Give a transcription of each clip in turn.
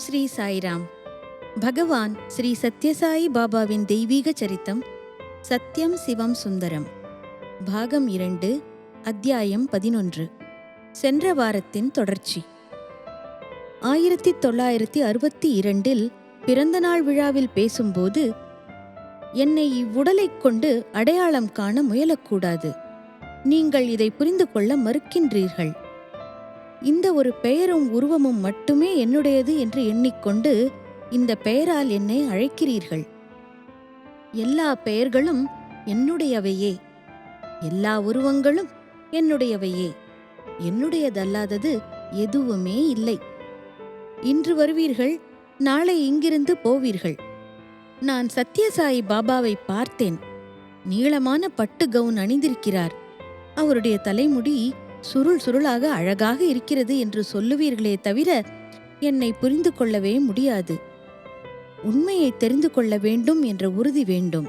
ஸ்ரீ சாய்ராம். பகவான் ஸ்ரீ சத்யசாயி பாபாவின் தெய்வீக சரித்தம் சத்யம் சிவம் சுந்தரம். பாகம் இரண்டு அத்தியாயம் பதினொன்று. சென்ற வாரத்தின் தொடர்ச்சி. ஆயிரத்தி தொள்ளாயிரத்தி அறுபத்தி இரண்டில் பிறந்தநாள் விழாவில் பேசும்போது என்னை இவ்வுடலைக் கொண்டு அடையாளம் காண முயலக்கூடாது. நீங்கள் இதை புரிந்து கொள்ள மறுக்கின்றீர்கள். இந்த ஒரு பெயரும் உருவமும் மட்டுமே என்னுடையது என்று எண்ணிக்கொண்டு இந்த பெயரால் என்னை அழைக்கிறீர்கள். எல்லா பெயர்களும் என்னுடையவையே. எல்லா உருவங்களும் என்னுடையவையே. என்னுடையதல்லாதது எதுவுமே இல்லை. இன்று வருவீர்கள் நாளை இங்கிருந்து போவீர்கள். நான் சத்யசாயி பாபாவை பார்த்தேன். நீளமான பட்டு கவுன் அணிந்திருக்கிறார். அவருடைய தலைமுடி சுருள் சுருளாக அழகாக இருக்கிறது என்று சொல்லுவீர்களே தவிர என்னை புரிந்து கொள்ளவே முடியாது. உண்மையை தெரிந்து கொள்ள வேண்டும் என்ற உறுதி வேண்டும்.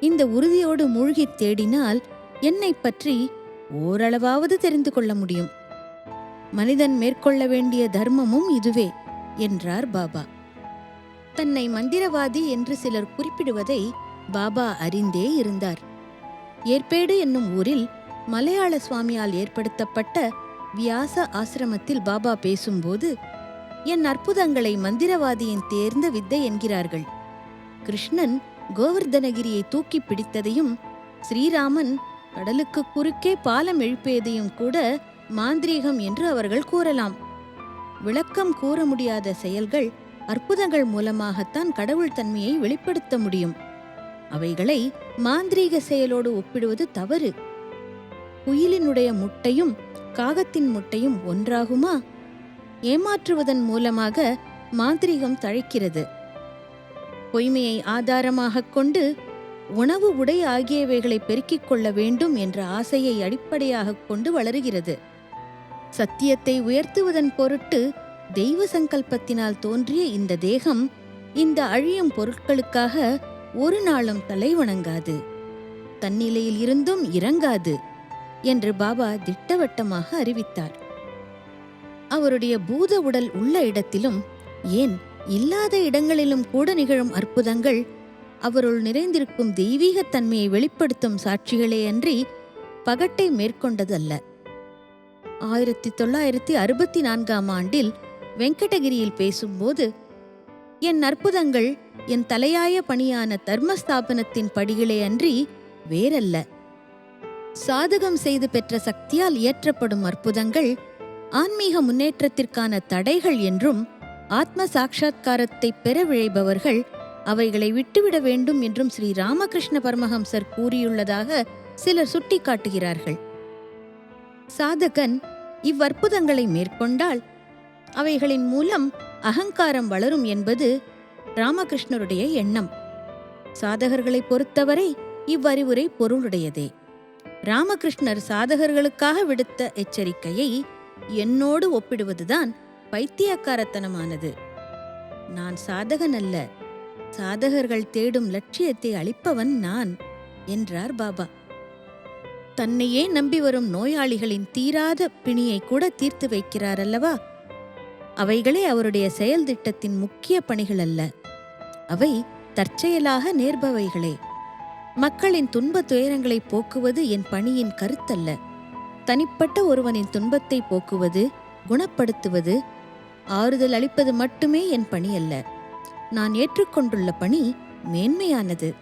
இந்த உறுதியோடு மூழ்கித் தேடினால் என்னை பற்றி ஓரளவாவது தெரிந்து கொள்ள முடியும். மனிதன் மேற்கொள்ள வேண்டிய தர்மமும் இதுவே என்றார் பாபா. தன்னை மந்திரவாதி என்று சிலர் குறிப்பிடுவதை பாபா அறிந்தே இருந்தார். ஏற்பேடு என்னும் ஊரில் மலையாள சுவாமியால் ஏற்படுத்தப்பட்ட வியாச ஆசிரமத்தில் பாபா பேசும்போது என் அற்புதங்களை மந்திரவாதியின் தேர்ந்த வித்தை என்கிறார்கள். கிருஷ்ணன் கோவர்தனகிரியை தூக்கி பிடித்ததையும் ஸ்ரீராமன் கடலுக்கு குறுக்கே பாலம் எழுப்பியதையும் கூட மாந்திரீகம் என்று அவர்கள் கூறலாம். விளக்கம் கூற முடியாத செயல்கள் அற்புதங்கள் மூலமாகத்தான் கடவுள் தன்மையை வெளிப்படுத்த முடியும். அவைகளை மாந்திரீக செயலோடு ஒப்பிடுவது தவறு. குயிலினுடைய முட்டையும் காகத்தின் முட்டையும் ஒன்றாகுமா? ஏமாற்றுவதன் மூலமாக மாந்திரிகம் தழைக்கிறது. பொய்மையை ஆதாரமாகக் கொண்டு உணவு உடை ஆகியவைகளை பெருக்கிக் கொள்ள வேண்டும் என்ற ஆசையை அடிப்படையாகக் கொண்டு வளருகிறது. சத்தியத்தை உயர்த்துவதன் பொருட்டு தெய்வ சங்கல்பத்தினால் தோன்றிய இந்த தேகம் இந்த அழியும் பொருட்களுக்காக ஒரு நாளும் தலை வணங்காது. தன்னிலையில் இருந்தும் இறங்காது. என்று பாபா திட்டவட்டமாக அறிவித்தார். அவருடைய பூத உடல் உள்ள இடத்திலும் ஏன் இல்லாத இடங்களிலும் கூட நிகழும் அற்புதங்கள் அவருள் நிறைந்திருக்கும் தெய்வீகத் தன்மையை வெளிப்படுத்தும் சாட்சிகளே அன்றி பகட்டை மேற்கொண்டதல்ல. ஆயிரத்தி தொள்ளாயிரத்தி அறுபத்தி நான்காம் ஆண்டில் வெங்கடகிரியில் பேசும்போது என் அற்புதங்கள் என் தலையாய பணியான தர்மஸ்தாபனத்தின் படிகளே அன்றி வேறல்ல. சாதகம் செய்து பெற்ற சக்தியால் இயற்றப்படும் அற்புதங்கள் ஆன்மீக முன்னேற்றத்திற்கான தடைகள் என்றும் ஆத்ம சாட்சா்காரத்தை பெற விழைபவர்கள் அவைகளை விட்டுவிட வேண்டும் என்றும் ஸ்ரீ ராமகிருஷ்ண பரமஹம்சர் கூறியுள்ளதாக சிலர் சுட்டிக்காட்டுகிறார்கள். சாதகன் இவ்வற்புதங்களை மேற்கொண்டால் அவைகளின் மூலம் அகங்காரம் வளரும் என்பது ராமகிருஷ்ணருடைய எண்ணம். சாதகர்களை பொறுத்தவரை இவ்வறிவுரை பொருளுடையதே. ராமகிருஷ்ணர் சாதகர்களுக்காக விடுத்த எச்சரிக்கையை என்னோடு ஒப்பிடுவதுதான் பைத்தியக்காரத்தனமானது. நான் சாதகன் அல்ல சாதகர்கள் தேடும் லட்சியத்தை அளிப்பவன் நான் என்றார் பாபா. தன்னையே நம்பி வரும் நோயாளிகளின் தீராத பிணியை கூட தீர்த்து வைக்கிறார் அல்லவா அவைகளே அவருடைய செயல் திட்டத்தின் முக்கிய பணிகள் அல்ல அவை தற்செயலாக நேர்பவைகளே. மக்களின் துன்ப துயரங்களை போக்குவது என் பணியின் கருத்தல்ல. தனிப்பட்ட ஒருவனின் துன்பத்தை போக்குவது குணப்படுத்துவது ஆறுதல் அளிப்பது மட்டுமே என் பணி அல்ல நான் ஏற்றுக்கொண்டுள்ள பணி மேன்மையானது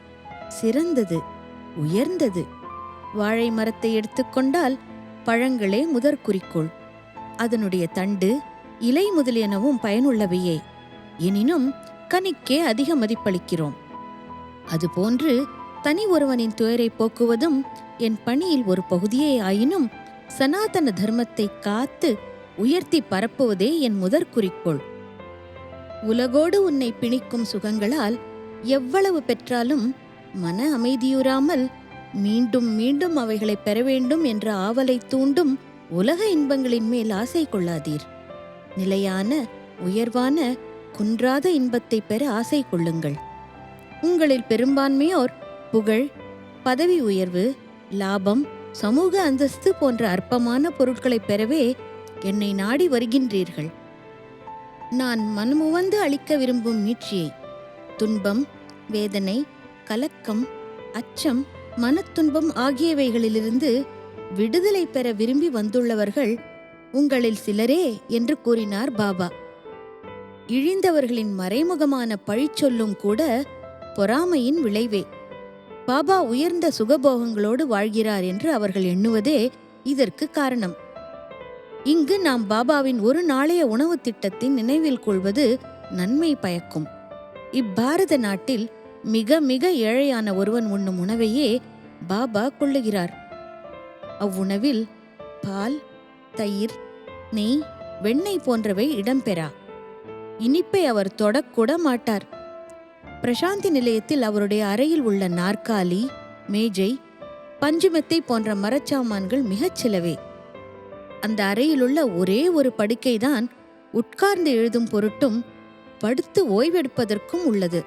சிறந்தது உயர்ந்தது. வாழை மரத்தை எடுத்துக்கொண்டால் பழங்களே முதற் குறிக்கோள். அதனுடைய தண்டு இலை முதலியனவும் பயனுள்ளவையே. எனினும் கனிக்கே அதிக மதிப்பளிக்கிறோம். அதுபோன்று தனி ஒருவனின் துயரை போக்குவதும் என் பணியில் ஒரு பகுதியே ஆயினும் சனாதன தர்மத்தை காத்து உயர்த்தி பரப்புவதே என் முதற் குறிக்கோள். உலகோடு உன்னை பிணிக்கும் சுகங்களால் எவ்வளவு பெற்றாலும் மன அமைதியுறாமல் மீண்டும் மீண்டும் அவைகளை பெற வேண்டும் என்ற ஆவலை தூண்டும் உலக இன்பங்களின் மேல் ஆசை கொள்ளாதீர். நிலையான உயர்வான குன்றாத இன்பத்தை பெற ஆசை கொள்ளுங்கள். உங்களில் பெரும்பான்மையோர் புகழ் பதவி உயர்வு லாபம் சமூக அந்தஸ்து போன்ற அற்பமான பொருட்களை பெறவே என்னை நாடி வருகின்றீர்கள். நான் மனமுவந்து அளிக்க விரும்பும் மீட்சியை துன்பம் வேதனை கலக்கம் அச்சம் மனத்துன்பம் ஆகியவைகளிலிருந்து விடுதலை பெற விரும்பி வந்துள்ளவர்கள் உங்களில் சிலரே என்று கூறினார் பாபா. இழிந்தவர்களின் மறைமுகமான பழிச்சொல்லும் கூட பொறாமையின் விளைவே. பாபா உயர்ந்த சுகபோகங்களோடு வாழ்கிறார் என்று அவர்கள் எண்ணுவதே இதற்கு காரணம். இங்கு நாம் பாபாவின் ஒரு நாளைய உணவு திட்டத்தின் நினைவில் கொள்வது நன்மை பயக்கும். இப்பாரத நாட்டில் மிக மிக ஏழையான ஒருவன் உண்ணும் உணவையே பாபா கொள்ளுகிறார். அவ்வுணவில் பால் தயிர் நெய் வெண்ணெய் போன்றவை இடம்பெறா. இனிப்பை அவர் தொடக்கூட மாட்டார். பிரசாந்தி நிலையத்தில் அவருடைய அறையில் உள்ள நாற்காலி மேஜை பஞ்சுமெத்தை போன்ற மரச்சாமான்கள் மிகச் சிலவே. அந்த அறையிலுள்ள ஒரே ஒரு படுக்கைதான் உட்கார்ந்து எழுதும் பொருட்டும் படுத்து ஓய்வெடுப்பதற்கும் உள்ளது.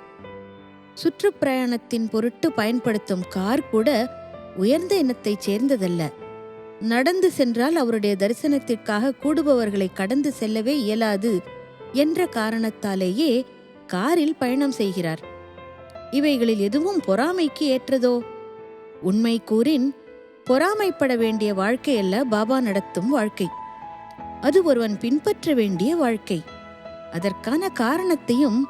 சுற்றுப்பிரயாணத்தின் பொருட்டு பயன்படுத்தும் கார் கூட உயர்ந்த இனத்தைச் சேர்ந்ததல்ல. நடந்து சென்றால் அவருடைய தரிசனத்திற்காக கூடுபவர்களை கடந்து செல்லவே இயலாது என்ற காரணத்தாலேயே காரில் பயணம் செய்கிறார். இவைகளில் எதுவும் பொறாமைக்கு ஏற்றதோ? உண்மை கூறின் பொறாமைப்பட வேண்டிய வாழ்க்கையல்ல பாபா நடத்தும் வாழ்க்கை. அது ஒருவன் பின்பற்ற வேண்டிய வாழ்க்கை. அதற்கான காரணத்தையும்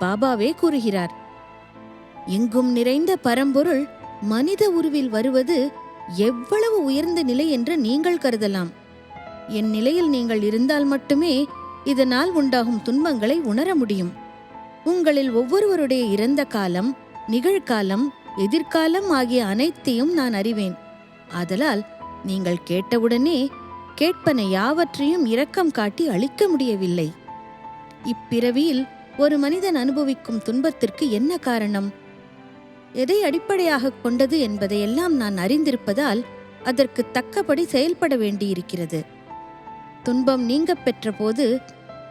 பாபாவே கூறுகிறார். எங்கும் நிறைந்த பரம்பொருள் மனித உருவில் வருவது எவ்வளவு உயர்ந்த நிலை என்று நீங்கள் கருதலாம். என் நிலையில் நீங்கள் இருந்தால் மட்டுமே இதனால் உண்டாகும் துன்பங்களை உணர முடியும். உங்களில் ஒவ்வொருவருடைய இறந்த காலம் நிகழ்காலம் எதிர்காலம் ஆகிய அனைத்தையும் நான் அறிவேன். ஆதலால் நீங்கள் கேட்டவுடனே கேட்பன யாவற்றையும் இரக்கம் காட்டி அளிக்க முடியவில்லை. இப்பிறவியில் ஒரு மனிதன் அனுபவிக்கும் துன்பத்திற்கு என்ன காரணம்? எதை அடிப்படையாகக் கொண்டது என்பதையெல்லாம் நான் அறிந்திருப்பதால் அதற்கு தக்கபடி செயல்பட வேண்டியிருக்கிறது. துன்பம் நீங்கப் பெற்றபோது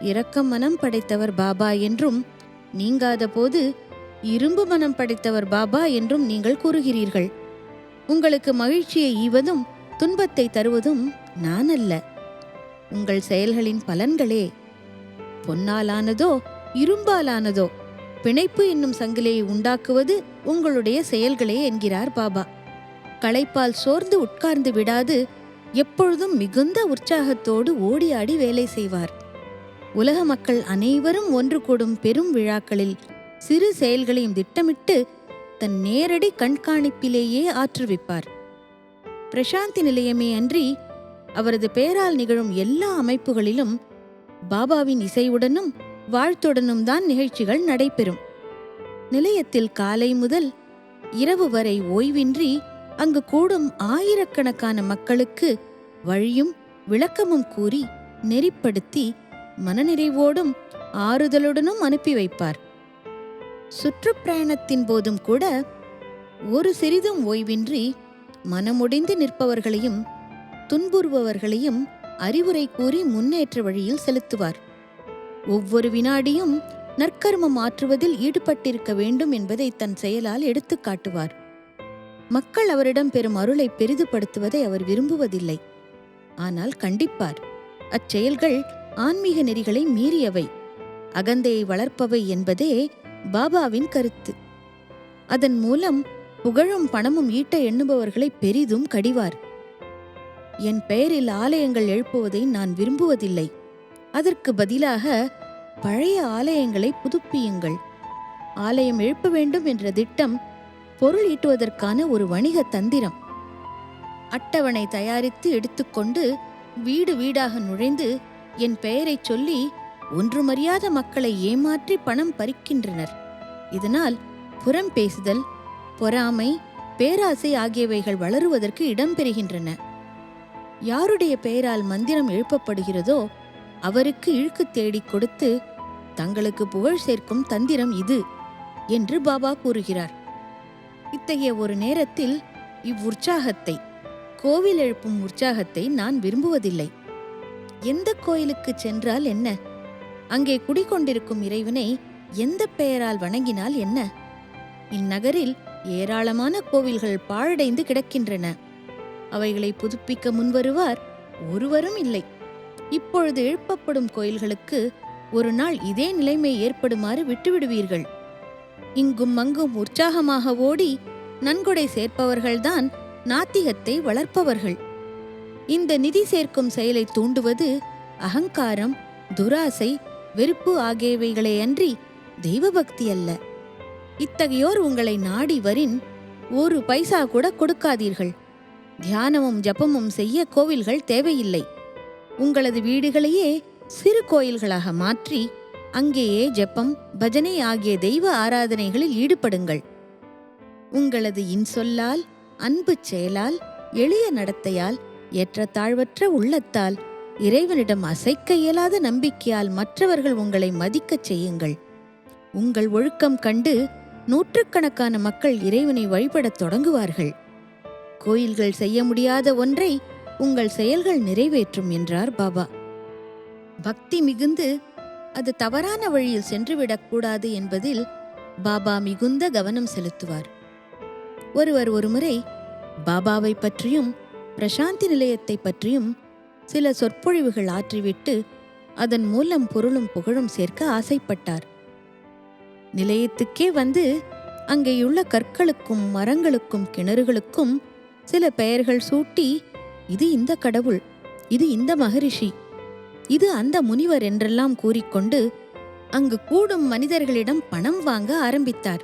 இரக்கம் மனம் படைத்தவர் பாபா என்றும் நீங்காத போது இரும்பு மனம் படைத்தவர் பாபா என்றும் நீங்கள் கூறுகிறீர்கள். உங்களுக்கு மகிழ்ச்சியை ஈவதும் துன்பத்தை தருவதும் நான் அல்ல உங்கள் செயல்களின் பலன்களே பொன்னாலானதோ இரும்பாலானதோ பிணைப்பு என்னும் சங்கிலியை உண்டாக்குவது உங்களுடைய செயல்களே என்கிறார் பாபா. களைப்பால் சோர்ந்து உட்கார்ந்து விடாது எப்பொழுதும் மிகுந்த உற்சாகத்தோடு ஓடியாடி வேலை செய்வார். உலக மக்கள் அனைவரும் ஒன்று கூடும் பெரும் விழாக்களில் சிறு செயல்களையும் திட்டமிட்டு தன் நேரடி கண்காணிப்பிலேயே ஆற்றுவிப்பார். பிரசாந்தி நிலையமே அன்றி அவரது பெயரால் நிகழும் எல்லா அமைப்புகளிலும் பாபாவின் இசையுடனும் வாழ்த்துடனும் தான் நிகழ்ச்சிகள் நடைபெறும். நிலையத்தில் காலை முதல் இரவு வரை ஓய்வின்றி அங்கு கூடும் ஆயிரக்கணக்கான மக்களுக்கு வழியும் விளக்கமும் கூறி நெறிப்படுத்தி மனநிறைவோடும் ஆறுதலுடனும் அனுப்பி வைப்பார். சுற்றுப்பிரயாணத்தின் போதும் கூட ஒரு சிறிதும் ஓய்வின்றி மனமுடைந்து நிற்பவர்களையும் துன்புறுபவர்களையும் அறிவுரை கூறி முன்னேற்ற வழியில் செலுத்துவார். ஒவ்வொரு வினாடியும் நற்கர்மம் ஆற்றுவதில் ஈடுபட்டிருக்க வேண்டும் என்பதை தன் செயலால் எடுத்துக் காட்டுவார். மக்கள் அவரிடம் பெறும் அருளை பெரிதுபடுத்துவதை அவர் விரும்புவதில்லை. ஆனால் கண்டிப்பார். அச்செயல்கள் ஆன்மீக நெறிகளை மீறியவை. அகந்தையை வளர்ப்பவை என்பதே பாபாவின் கருத்து. அதன் மூலம் புகழும் பணமும் ஈட்ட எண்ணுபவர்களை பெரிதும் கடிவார். என் பெயரில் ஆலயங்கள் எழுப்புவதை நான் விரும்புவதில்லை. அதற்கு பதிலாக பழைய ஆலயங்களை புதுப்பியுங்கள். ஆலயம் எழுப்ப வேண்டும் என்ற திட்டம் பொருள் ஈட்டுவதற்கான ஒரு வணிக தந்திரம். அட்டவணை தயாரித்து எடுத்துக்கொண்டு வீடு வீடாக நுழைந்து என் பெயரைச் சொல்லி ஒன்றுமறியாத மக்களை ஏமாற்றி பணம் பறிக்கின்றனர். இதனால் புறம் பேசுதல் பொறாமை பேராசை ஆகியவைகள் வளருவதற்கு இடம் பெறுகின்றன. யாருடைய பெயரால் மந்திரம் எழுப்பப்படுகிறதோ அவருக்கு இழுக்கு தேடிக் கொடுத்து தங்களுக்கு புகழ் சேர்க்கும் தந்திரம் இது என்று பாபா கூறுகிறார். இத்தகைய ஒரு நேரத்தில் இவ்வுற்சாகத்தை கோவில் எழுப்பும் உற்சாகத்தை நான் விரும்புவதில்லை. எந்த கோயிலுக்கு சென்றால் என்ன? அங்கே குடிகொண்டிருக்கும் இறைவனை எந்த பெயரால் வணங்கினால் என்ன? இந்நகரில் ஏராளமான கோவில்கள் பாழடைந்து கிடக்கின்றன. அவைகளை புதுப்பிக்க முன்வருவார் ஒருவரும் இல்லை. இப்பொழுது எழுப்பப்படும் கோயில்களுக்கு ஒரு நாள் இதே நிலைமை ஏற்படுமாறு விட்டுவிடுவீர்கள். இங்கும் அங்கும் உற்சாகமாக ஓடி நன்கொடை சேர்ப்பவர்கள்தான் நாத்திகத்தை வளர்ப்பவர்கள். இந்த நிதி சேர்க்கும் செயலை தூண்டுவது அகங்காரம் துராசை வெறுப்பு ஆகியவைகளே அன்றி தெய்வபக்தி அல்ல. இத்தகையோர் உங்களை நாடி வரின் ஒரு பைசா கூட கொடுக்காதீர்கள். தியானமும் ஜபமும் செய்ய கோவில்கள் தேவையில்லை. உங்களது வீடுகளையே சிறு கோயில்களாக மாற்றி அங்கேயே ஜெபம் பஜனை ஆகிய தெய்வ ஆராதனைகளில் ஈடுபடுங்கள். உங்களது இன்சொல்லால் அன்பு செயலால் எளிய நடத்தையால் ஏற்றத்தாழ்வற்ற உள்ளத்தால் இறைவனிடம் அசைக்க இயலாத நம்பிக்கையால் மற்றவர்கள் உங்களை மதிக்கச் செய்யுங்கள். உங்கள் ஒழுக்கம் கண்டு நூற்றுக்கணக்கான மக்கள் இறைவனை வழிபடத் தொடங்குவார்கள். கோயில்கள் செய்ய முடியாத ஒன்றை உங்கள் செயல்கள் நிறைவேற்றும் என்றார் பாபா. பக்தி மிகுந்து அது தவறான வழியில் சென்றுவிடக்கூடாது என்பதில் பாபா மிகுந்த கவனம் செலுத்துவார். ஒருவர் ஒருமுறை பாபாவை பற்றியும் பிரசாந்தி நிலையத்தை பற்றியும் சில சொற்பொழிவுகள் ஆற்றிவிட்டு அதன் மூலம் பொருளும் புகழும் சேர்க்க ஆசைப்பட்டார். நிலையத்துக்கே வந்து அங்கேயுள்ள கற்களுக்கும் மரங்களுக்கும் கிணறுகளுக்கும் சில பெயர்கள் சூட்டி இது இந்த கடவுள் இது இந்த மகரிஷி இது அந்த முனிவர் என்றெல்லாம் கூறிக்கொண்டு அங்கு கூடும் மனிதர்களிடம் பணம் வாங்க ஆரம்பித்தார்.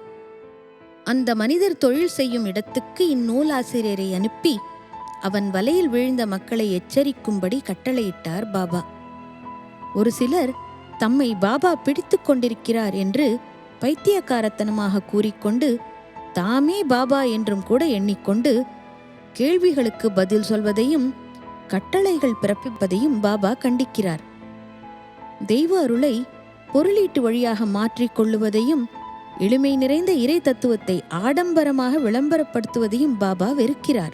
அந்த மனிதர் தொழில் செய்யும் இடத்துக்கு இந்நூலாசிரியரை அனுப்பி அவன் வலையில் விழுந்த மக்களை எச்சரிக்கும்படி கட்டளையிட்டார் பாபா. ஒரு சிலர் தம்மை பாபா பிடித்து கொண்டிருக்கிறார் என்று பைத்தியக்காரத்தனமாக கூறிக்கொண்டு தாமே பாபா என்றும் கூட எண்ணிக்கொண்டு கேள்விகளுக்கு பதில் சொல்வதையும் கட்டளைகள் பிறப்பிப்பதையும் பாபா கண்டிக்கிறார். தெய்வ அருளை பொருளீட்டு வழியாக மாற்றிக் கொள்ளுவதையும் எளிமை நிறைந்த இறை தத்துவத்தை ஆடம்பரமாக விளம்பரப்படுத்துவதையும் பாபா வெறுக்கிறார்.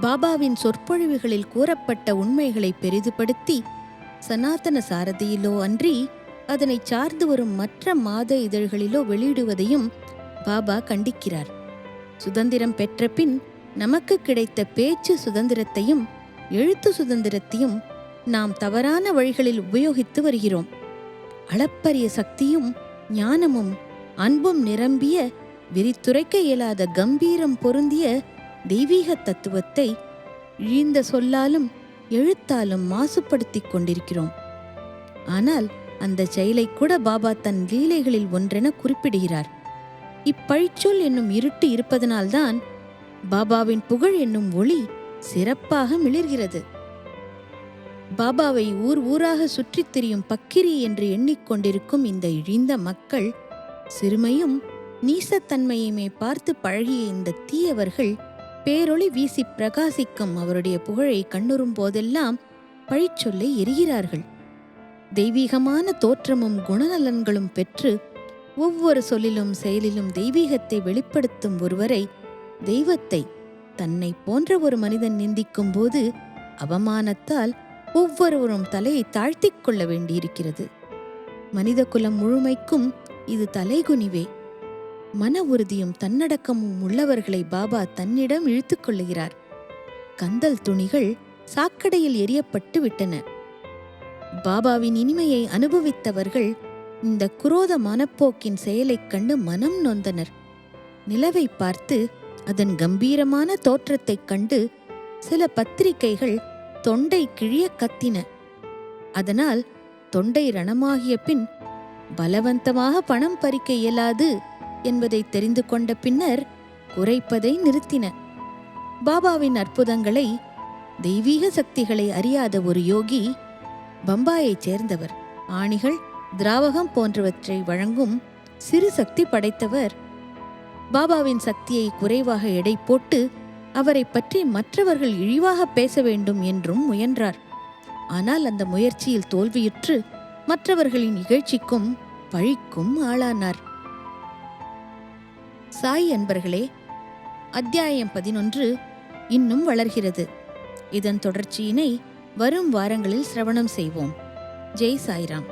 பாபாவின் சொற்பொழிவுகளில் கூறப்பட்ட உண்மைகளை பெரிதுபடுத்தி சனாதன சாரதியிலோ அன்றி அதனை சார்ந்து வரும் மற்ற மாத இதழ்களிலோ வெளியிடுவதையும் பாபா கண்டிக்கிறார். சுதந்திரம் பெற்ற பின் நமக்கு கிடைத்த பேச்சு சுதந்திரத்தையும் எழுத்து சுதந்திரத்தையும் நாம் தவறான வழிகளில் உபயோகித்து வருகிறோம். அளப்பரிய சக்தியும் ஞானமும் அன்பும் நிரம்பிய விரித்துரைக்க இயலாத கம்பீரம் பொருந்திய தெய்வீக தத்துவத்தை இழிந்த சொல்லாலும் எழுத்தாலும் மாசுபடுத்திக் கொண்டிருக்கிறோம். ஆனால் அந்த செயலை கூட பாபா தன் லீலைகளில் ஒன்றென குறிப்பிடுகிறார். இப்பழிச்சொல் என்னும் இருட்டு இருப்பதனால்தான் பாபாவின் புகழ் என்னும் ஒளி சிறப்பாக மிளிர்கிறது. பாபாவை ஊர் ஊராக சுற்றித் திரியும் பக்கிரி என்று எண்ணிக்கொண்டிருக்கும் இந்த இழிந்த மக்கள் சிறுமையும் நீசத்தன்மையுமே பார்த்து பழகிய இந்த தீயவர்கள் பேரொளி வீசி பிரகாசிக்கும் அவருடைய புகழை கண்ணுறும் போதெல்லாம் பழிச்சொல்லை எரிகிறார்கள். தெய்வீகமான தோற்றமும் குணநலன்களும் பெற்று ஒவ்வொரு சொல்லிலும் செயலிலும் தெய்வீகத்தை வெளிப்படுத்தும் ஒருவரை தெய்வத்தை தன்னை போன்ற ஒரு மனிதன் நிந்திக்கும் போது அவமானத்தால் ஒவ்வொருவரும் தலையை தாழ்த்திக் கொள்ள வேண்டியிருக்கிறது. மனித குலம் முழுமைக்கும் இது தலைகுனிவே. மன உறுதியும் தன்னடக்கமும் உள்ளவர்களை பாபா தன்னிடம் இழுத்துக் கொள்ளுகிறார். கந்தல் துணிகள் சாக்கடையில் எரியப்பட்டு விட்டன. பாபாவின் இனிமையை அனுபவித்தவர்கள் இந்த குரோத மனப்போக்கின் செயலைக் கண்டு மனம் நொந்தனர். நிலவை பார்த்து அதன் கம்பீரமான தோற்றத்தைக் கண்டு சில பத்திரிகைகள் தொண்டை கிழிய கத்தின. அதனால் தொண்டை ரணமாகிய பின் பலவந்தமாக பணம் பறிக்க இயலாது என்பதை தெரிந்து கொண்ட பின்னர் குறைப்பதை நிறுத்தின. பாபாவின் அற்புதங்களை தெய்வீக சக்திகளை அறியாத ஒரு யோகி பம்பாயைச் சேர்ந்தவர். ஆணிகள் திராவகம் போன்றவற்றை வழங்கும் சிறு சக்தி படைத்தவர். பாபாவின் சக்தியை குறைவாக எடை போட்டு அவரை பற்றி மற்றவர்கள் இழிவாக பேச வேண்டும் என்றும் முயன்றார். ஆனால் அந்த முயற்சியில் தோல்வியுற்று மற்றவர்களின் இகழ்ச்சிக்கும் பழிக்கும் ஆளானார். சாய் அன்பர்களே அத்தியாயம் பதினொன்று இன்னும் வளர்கிறது. இதன் தொடர்ச்சியினை வரும் வாரங்களில் சிரவணம் செய்வோம். ஜெய் சாய்ராம்.